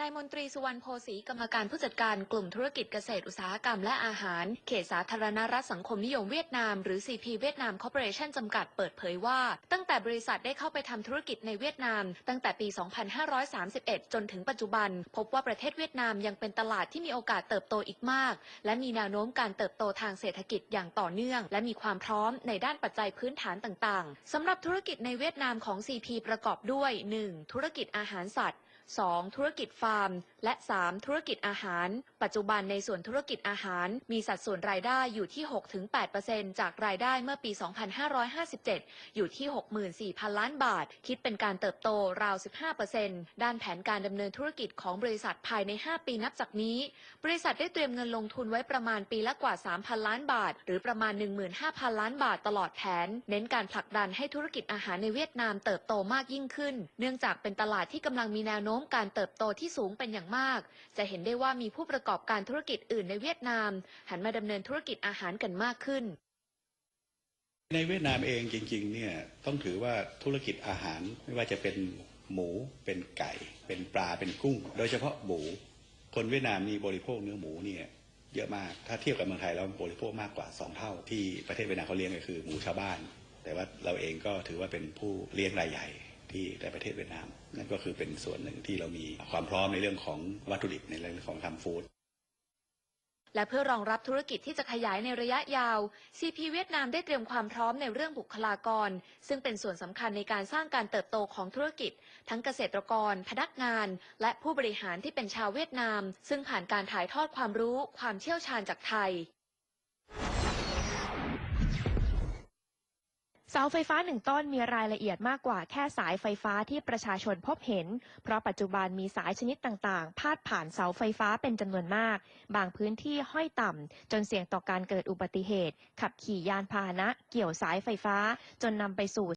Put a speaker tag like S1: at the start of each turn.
S1: นายมนตรีสุวรรณโพสีกรรมการผู้จัดการกลุ่มธุรกิจเกษตรอุตสาหกรรมและอาหาร เขตสาธารณรัฐสังคมนิยมเวียดนามหรือ CP เวียดนามคอร์ปอเรชั่นจำกัดเปิดเผยว่า ตั้งแต่บริษัทได้เข้าไปทำธุรกิจในเวียดนาม ตั้งแต่ปี 2531 จนถึงปัจจุบัน พบว่าประเทศเวียดนามยังเป็นตลาดที่มีโอกาสเติบโตอีกมาก และมีแนวโน้มการเติบโตทางเศรษฐกิจอย่างต่อเนื่อง และมีความพร้อมในด้านปัจจัยพื้นฐานต่างๆสำหรับธุรกิจในเวียดนามของ CP ประกอบด้วย 1. ธุรกิจอาหารสัตว์ 2. ธุรกิจฟาร์ม และ 3. ธุรกิจอาหาร ปัจจุบันในส่วนธุรกิจอาหาร มีสัดส่วนรายได้อยู่ที่ 6-8%จากรายได้เมื่อปี 2557 อยู่ที่ 64,000 ล้านบาท คิดเป็นการเติบโตราว 15%ด้านแผนการดำเนินธุรกิจของบริษัทภายใน 5 ปีนับจากนี้ บริษัทได้เตรียมเงินลงทุนไว้ประมาณปีละกว่า 3,000 ล้านบาท หรือประมาณ 15,000 ล้านบาทตลอดแผน เน้นการผลักดันให้ธุรกิจอาหารในเวียดนามเติบโตมากยิ่งขึ้น เนื่องจากเป็นตลาดที่กำลังมีแนวโน้มการเติบโตที่สูงเป็นอย่างมาก จะเห็นได้ว่ามีผู้ประกอบการธุรกิจอื่นในเวียดนาม หันมาดำเนินธุรกิจอาหารกันมากขึ้น
S2: ในเวียดนามเองจริงๆเนี่ยต้องถือว่าธุรกิจอาหารไม่ว่าจะเป็นหมูเป็นไก่ เป็นปลาเป็นกุ้ง โดยเฉพาะหมู คนเวียดนามมีบริโภคเนื้อหมูเนี่ยเยอะมากถ้าเทียบกับเมืองไทยเราบริโภคมากกว่า 2 เท่า ที่ประเทศเวียดนามเขาเลี้ยงก็คือหมูชาวบ้าน แต่ว่าเราเองก็ถือว่าเป็นผู้เลี้ยงรายใหญ่ ที่ในประเทศเวียดนามนั่นก็คือเป็นส่วนหนึ่งที่เรามีความพร้อมในเรื่องของวัตถุดิบในเรื่องของทำฟู้ด
S1: และเพื่อรองรับธุรกิจที่จะขยายในระยะยาว CP เวียดนามได้เตรียมความพร้อมในเรื่องบุคลากร ซึ่งเป็นส่วนสำคัญในการสร้างการเติบโตของธุรกิจ ทั้งเกษตรกร พนักงาน และผู้บริหารที่เป็นชาวเวียดนาม ซึ่งผ่านการถ่ายทอดความรู้ ความเชี่ยวชาญจากไทย
S3: เสาไฟฟ้าหนึ่งต้นมีรายละเอียดมากกว่าแค่สายไฟฟ้าที่ประชาชนพบเห็น เพราะปัจจุบันมีสายชนิดต่างๆ พาดผ่านเสาไฟฟ้าเป็นจำนวนมาก บางพื้นที่ห้อยต่ำ จนเสี่ยงต่อการเกิดอุบัติเหตุ ขับขี่ยานพาหนะ เกี่ยวสายไฟฟ้า จนนำไปสู่